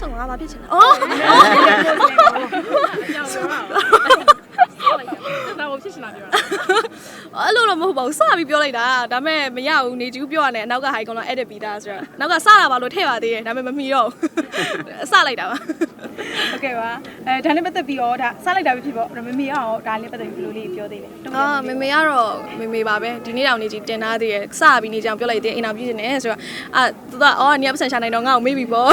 2015ဘာဖြစ်ချင်လဲအော်ဒါဘာဖြစ်ချင်တာပြောအဲ့လိုတော့မဟုတ်ပါဘူးစပြီးပြောလိုက်တာဒါပေမဲ့မရဘူးနေကျူးပြောရတယ်အနောက်က high ကောင်တော့ edit ပြီးသားဆိုတော့နောက်ကစတာပါလို့ထည့်ပါသေးတယ်ဒါပေမဲ့မမီတော့ဘူးစလိုက်တာပါဟုတ်ကဲ့ပါအဲဒါနဲ့ပတ်သက်ပြီးတော့ဒါစားလိုက်တာပဲဖြစ်ပေါ့မမေအောင်ဒါလည်းပတ်သက်ပြီးဘယ်လိုလေးပြောသေးလဲအာမမေကတော့မမေပါပဲဒီနေ့တောင်နေကြီးတင်သားသေးရစပြီးနေကြအောင်ပြောလိုက်သေးအင်တာဗျူးတင်နေဆိုတော့အာသူကအော်နေရာပတ်စံရှာနိုင်တော့ငါ့ကိုမေးပြီပေါ့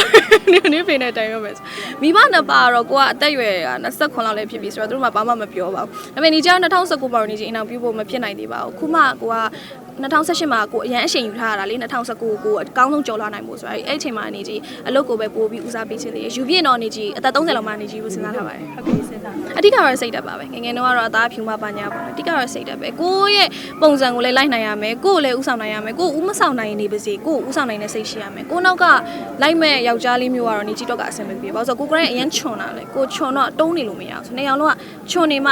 နေနေဖေးနဲ့တိုင်ရမယ်ဆိုမိဘနှစ်ပါတော့ကိုကအသက်ရွယ်29လောက်လည်းဖြစ်ပြီဆိုတော့သူတို့မှဘာမှမပြောပါဘူးဒါပေမဲ့နေကြ2019မှာနေကြီးအင်တာဗျူးဖို့မဖြစ်နိုင်သေးပါဘူးခုမှကိုက 2018မှာကိုအရန်အချိန်ယူထားရတာလေ2019ကိုအကောင်းဆုံးကြော်လာနိုင်ဖို့ဆိုတော့အဲ့အချိန်မှာနေကြီးအလုပ်ကိုပဲပို့ပြီးဦးစားပေးခြင်းသေးတယ်ယူပြည့်တော့နေကြီးအသက်30လောက်မှနေကြီးကိုစဉ်းစားထားပါတယ်ဟုတ်ကဲ့စဉ်းစားအဓိကတော့စိတ်တက်ပါပဲငယ်ငယ်တော့ကတော့အသားဖြူမပါညာပါပဲအဓိကတော့စိတ်တက်ပဲကိုယ့်ရဲ့ပုံစံကိုလည်းလိုက်နိုင်ရမယ်ကိုယ်လည်းဥဆောင်နိုင်ရမယ်ကိုယ်ဥမဆောင်နိုင်နေပါစေကိုယ်ဥဆောင်နိုင်တဲ့စိတ်ရှိရမယ်ကိုနောက်ကလိုက်မဲ့ယောက်ျားလေးမျိုးကတော့နေကြည့်တော့ကအဆင်မပြေပါဘူးဆိုတော့ကိုကရင်အရင်ချွန်တာလေကိုချွန်တော့တုံးနေလို့မရဘူးဆိုနေအောင်တော့ချွန်နေမှ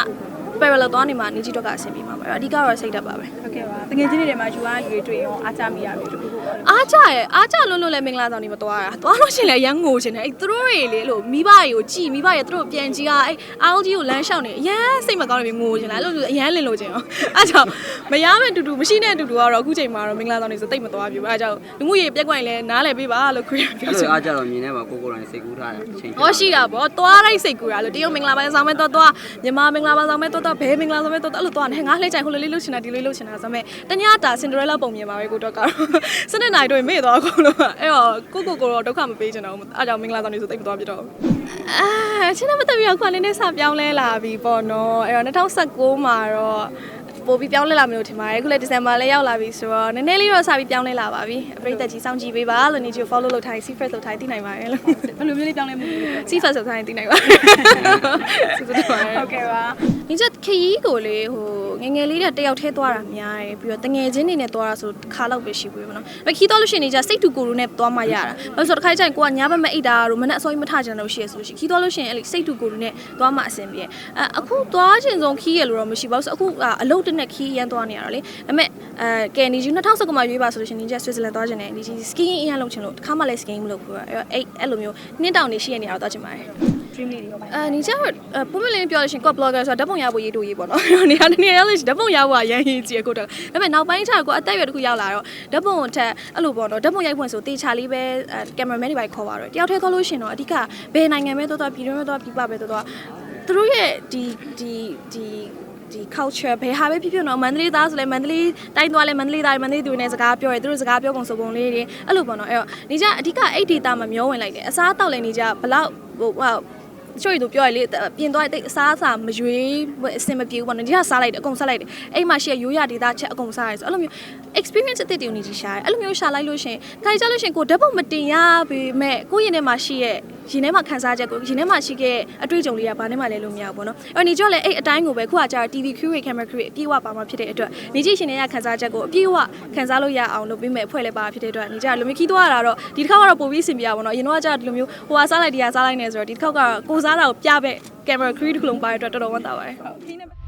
parallel သွားနေမှနေကြည့်တော့ကအဆင်ပြေမှာပဲအဓိကတော့စိတ်တက်ပါပဲဟုတ်ကဲ့ပါတကယ်ချင်းတွေမှာယူအားလူတွေတွေ့ရောအားကြမိရပြီတို့အားကြရဲ့အားကြလုံးလုံးလည်းမင်္ဂလာဆောင်နေမသွားတာသွားလို့ရှိရင်လည်းရမ်းငိုချင်တယ်အဲ့သူတို့တွေလေလို့မိဘတွေကိုကြည်မိဘတွေသူတို့ပြန်ကြည့်อ่ะအဲ့အားကြီးကိုလမ်းလျှောက်နေအရန်စိတ်မကောင်းနေပြီငိုချင်လားအဲ့လိုဆိုအရန်လင်လို့ချင်အောင်အဲ့ကြောင့်မရမဲ့တူတူမရှိနဲ့တူတူကတော့အခုချိန်မှာတော့မင်္ဂလာဆောင်နေဆိုတိတ်မသွားပြဘူးအဲ့ကြောင့်လူမှုရေးပြက်ကွက်ရင်လည်းနားလည်ပေးပါလို့ခွေးပြောအဲ့ချင်လိုအားကြတော့မြင်နေပါကိုကိုယ်တိုင်စိတ်ကူးထားတယ်အချိန်ဟောရှိတာဗောသွားလိုက်စိတ်ကူတာလို့တရုတ်မင်္ဂလာပိုင်းဆောင်မဲ့တော့သွားမြန်မာမင်္ဂလာပိုင်းဆောင်မဲ့တော့တော့ဘဲမင်္ဂလာဆောင်မဲ့တော့အဲ့လိုသွားနေငါလှည့်ကြိုင်ဟိုလိုလေးလှုပ်ချင်တာဒီလိုလေးလှုပ်ချင်တာဆိုမဲ့တ냐တာစင်ဒရဲလာပုံမြင်ပါပဲကိုတော့ကတော့စနေနိုင်တော့မေ့သွားကုန်လို့အဲ့တော့ကိုကိုကိုတော့ဒုက္ခမပေးချင်တော့ဘူးအဲ့ကြောင့်မင်္ဂလာဆောင်နေဆိုတိတ်မသွားပြတော့အာချင်းနဲ့ပတ်သက်ပြီးတော့ခွန်နေနဲ့စပြောင်းလဲလာပြီပေါ့နော်အဲ့တော့2019မှာတော့ပို့ပြီးပြောင်းလဲလာမလို့ထင်ပါတယ်အခုလည်းဒီဇင်ဘာလည်းရောက်လာပြီဆိုတော့နည်းနည်းလေးတော့စပြီးပြောင်းလဲလာပါပြီအပရိသတ်ကြီးစောင့်ကြည့်ပေးပါလို့နေချူ follow လုပ်ထား see first လုပ်ထားသိနိုင်ပါတယ်လို့ဘယ်လိုမျိုးလေးပြောင်းလဲမှုလဲစီဖတ်ဆိုတိုင်းတင်နိုင်ပါစီဖတ်ပါဟုတ်ကဲ့ပါ ဒီချက်ခရီးကိုလေဟိုငယ်ငယ်လေးတယောက်ထဲသွားတာများတယ်ပြီးတော့တငယ်ချင်းတွေနဲ့သွားတာဆိုခါလောက်ပဲရှိဘူးပေါ့နော်။ဒါခီးသွားလို့ရှိရင်နေကြစိတ်တူကိုယ်လိုနဲ့သွားမှရတာ။ဘာလို့ဆိုတော့တစ်ခါကျရင်ကိုကညာဘက်မအိတ်တာတို့မနဲ့အစောကြီးမထကြလို့ရှိရဆိုလို့ရှိရင်ခီးသွားလို့ရှိရင်အဲ့လေစိတ်တူကိုယ်လိုနဲ့သွားမှအဆင်ပြေ။အဲအခုသွားခြင်းဆုံးခီးရလို့တော့မရှိပါဘူးဆိုအခုအလုတ်တစ်နဲ့ခီးရန်သွားနေရတော့လေ။ဒါပေမဲ့အဲကဲနေယူ2019မှာရွေးပါဆိုလို့ရှိရင်နေကြဆွစ်ဇာလန်သွားခြင်းနဲ့ဒီ skiing အရင်လုပ်ချင်လို့တစ်ခါမှလည်း skiing မလုပ်ဘူး။အဲ့တော့အဲ့အဲ့လိုမျိုးနှစ်တောင်နေရှိရနေရတော့သွားချင်ပါတယ်။ dream လေးတွေရောပါအာနေကြတော့ပုံမလင်းပြောလို့ရှိရင် co blogger ဆိုတာဓာတ်ပုံရဖို့ရေးတို့ရေးပေါ့နော်။နေရာနေရာရောက်လို့ရှိရင်ဓာတ်ပုံရဖို့ကရန်ရေးကြည့်အခုတော့ဒါပေမဲ့နောက်ပိုင်းကျတော့ကိုအသက်အရွယ်တစ်ခုရောက်လာတော့ဓာတ်ပုံထက်အဲ့လိုပေါ့နော်ဓာတ်ပုံရိုက်ဖွင့်ဆိုတေချာလေးပဲကင်မရာမန်တွေပဲခေါ်ပါတော့တယောက်တည်းခေါ်လို့ရှိရင်တော့အဓိကဘယ်နိုင်ငံပဲတော့တော့ပြည်တွင်းပဲတော့ပြည်ပပဲတော့တော့သူတို့ရဲ့ဒီဒီဒီဒီ culture ဘယ်ဟာပဲဖြစ်ဖြစ်တော့မန္တလေးသားဆိုလဲမန္တလေးတိုင်းသွားလဲမန္တလေးသားမန္တလေးသူတွေနဲ့စကားပြောတယ်သူတို့စကားပြောကုန်ဆိုပုံလေးတွေအဲ့လိုပေါ့နော်အဲ့တော့နေကြအဓိကအဲ့ data မှာမျောဝင်လိုက်တယ်အစားတောက်လဲနေကြဘလောက်ဟို ဟာချို့ရသူပြောရလေပြင်သွားတဲ့အစားအစာမရွေးအစင်မပြေဘူးပေါ့နော်ဒီကစားလိုက်တယ်အကုန်စားလိုက်တယ်အဲ့မှာရှိရရိုးရဒေတာချက်အကုန်စားရဲဆိုအဲ့လိုမျိုး experience အသစ်တွေနေကြီးရှာတယ်အဲ့လိုမျိုးရှာလိုက်လို့ရှင်ခိုင်ကြလို့ရှင်ကိုဓာတ်ပုံမတင်ရပေမဲ့ကိုယ့်ရင်ထဲမှာရှိရဲ့ရင်ထဲမှာခံစားချက်ကိုရင်ထဲမှာရှိခဲ့အတွေ့အကြုံလေးကဘာနဲ့မှလဲလို့မရဘူးပေါ့နော်အဲ့နေကြောက်လေအဲ့အတိုင်းကိုပဲခုကကြာ TV crew တွေ camera crew တွေအပြည့်အဝပါမှာဖြစ်တဲ့အတွက်နေကြည့်ရှင်တွေကခံစားချက်ကိုအပြည့်အဝခံစားလို့ရအောင်လုပ်ပေးမဲ့အဖွဲ့လည်းပါဖြစ်တဲ့အတွက်နေကြလူမျိုးခီးသွားတာတော့ဒီတစ်ခါကတော့ပိုပြီးစင်ပြပါပေါ့နော်အရင်တော့ကကြာဒီလိုမျိုးဟိုဟာစားလိုက်ဒီဟာစားလိုက်နေဆိုတော့ဒီတစ်ခါကကိုစားတာကိုပြပဲ camera crew တစ်ခုလုံးပါတဲ့အတွက်တော်တော်ဝမ်းသာပါတယ်ဟုတ်